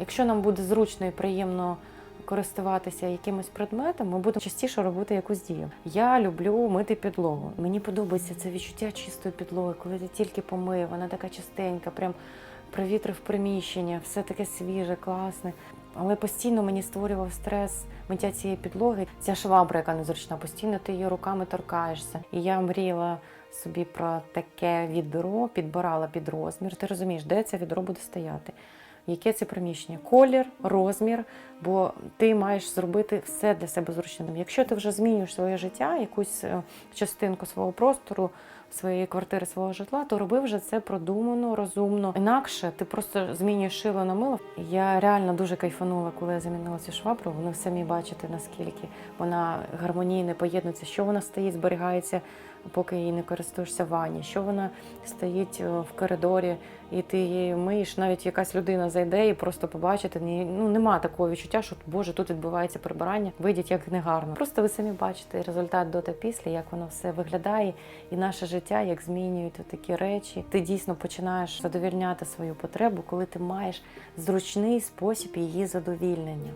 Якщо нам буде зручно і приємно користуватися якимось предметом, ми будемо частіше робити якусь дію. Я люблю мити підлогу. Мені подобається це відчуття чистої підлоги, коли ти тільки помив, вона така чистенька, прям провітрив приміщення, все таке свіже, класне. Але постійно мені створював стрес миття цієї підлоги. Ця швабра, яка незручна, постійно ти її руками торкаєшся. І я мріяла собі про таке відро, підбирала під розмір. Ти розумієш, де це відро буде стояти? Яке це приміщення? Колір, розмір, бо ти маєш зробити все для себе зручним. Якщо ти вже змінюєш своє життя, якусь е, частинку свого простору, своєї квартири, свого житла, то роби вже це продумано, розумно. Інакше ти просто змінюєш шило на мило. Я реально дуже кайфанула, коли я замінила цю швабру. Ви самі бачите, наскільки вона гармонійно поєднується, що вона стоїть, зберігається, поки її не користуєшся в ванні, що вона стоїть е, в коридорі, і ти її миєш. Навіть якась людина зайде і просто побачити. Ні, ну нема такого відчуття, що боже, тут відбувається прибирання. Вийдіть як негарно. Просто ви самі бачите результат до та після, як воно все виглядає, і наше життя, як змінюють такі речі. Ти дійсно починаєш задовільняти свою потребу, коли ти маєш зручний спосіб її задовільнення.